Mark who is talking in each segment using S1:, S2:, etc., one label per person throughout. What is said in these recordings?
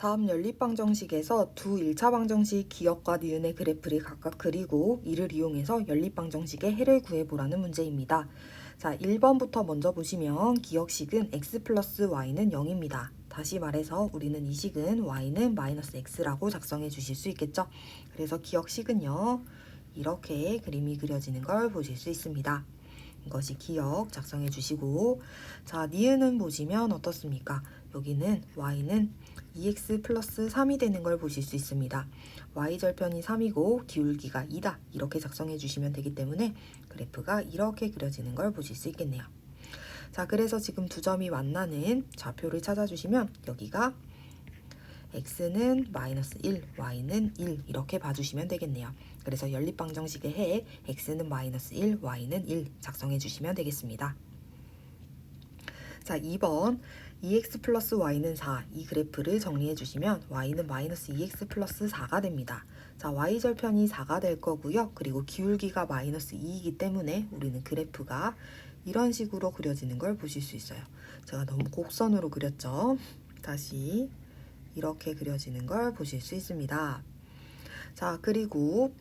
S1: 다음 연립방정식에서 두 1차 방정식 기역과 니은의 그래프를 각각 그리고 이를 이용해서 연립방정식의 해를 구해보라는 문제입니다. 자, 1번부터 먼저 보시면 기역식은 x 플러스 y는 0입니다. 다시 말해서 우리는 이 식은 y는 마이너스 x라고 작성해 주실 수 있겠죠? 그래서 기역식은요. 이렇게 그림이 그려지는 걸 보실 수 있습니다. 이것이 기억 작성해 주시고 자, 니은은 보시면 어떻습니까? 여기는 y는 2x 플러스 3이 되는 걸 보실 수 있습니다. y 절편이 3이고 기울기가 2다. 이렇게 작성해 주시면 되기 때문에 그래프가 이렇게 그려지는 걸 보실 수 있겠네요. 자, 그래서 지금 두 점이 만나는 좌표를 찾아주시면 여기가 x는 마이너스 1, y는 1 이렇게 봐주시면 되겠네요. 그래서 연립방정식의 해 x는 마이너스 1, y는 1 작성해 주시면 되겠습니다. 자, 2번 2x 플러스 y는 4 이 그래프를 정리해 주시면 y는 마이너스 2x 플러스 4가 됩니다. 자, y 절편이 4가 될 거고요. 그리고 기울기가 마이너스 2이기 때문에 우리는 그래프가 이런 식으로 그려지는 걸 보실 수 있어요. 제가 너무 곡선으로 그렸죠. 다시 이렇게 그려지는 걸 보실 수 있습니다. 자, 그리고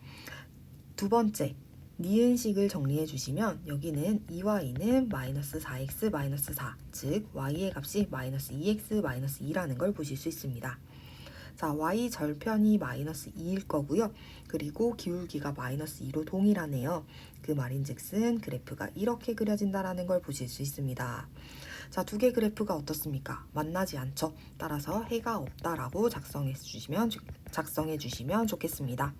S1: 두 번째 니은식을 정리해 주시면 여기는 2y는 마이너스 4x 마이너스 4, 즉 y의 값이 마이너스 2x 마이너스 2라는 걸 보실 수 있습니다. 자, y 절편이 마이너스 2일 거고요. 그리고 기울기가 마이너스 2로 동일하네요. 그 말인즉슨 그래프가 이렇게 그려진다라는 걸 보실 수 있습니다. 자, 두 개 그래프가 어떻습니까? 만나지 않죠. 따라서 해가 없다라고 작성해 주시면 작성해 주시면 좋겠습니다.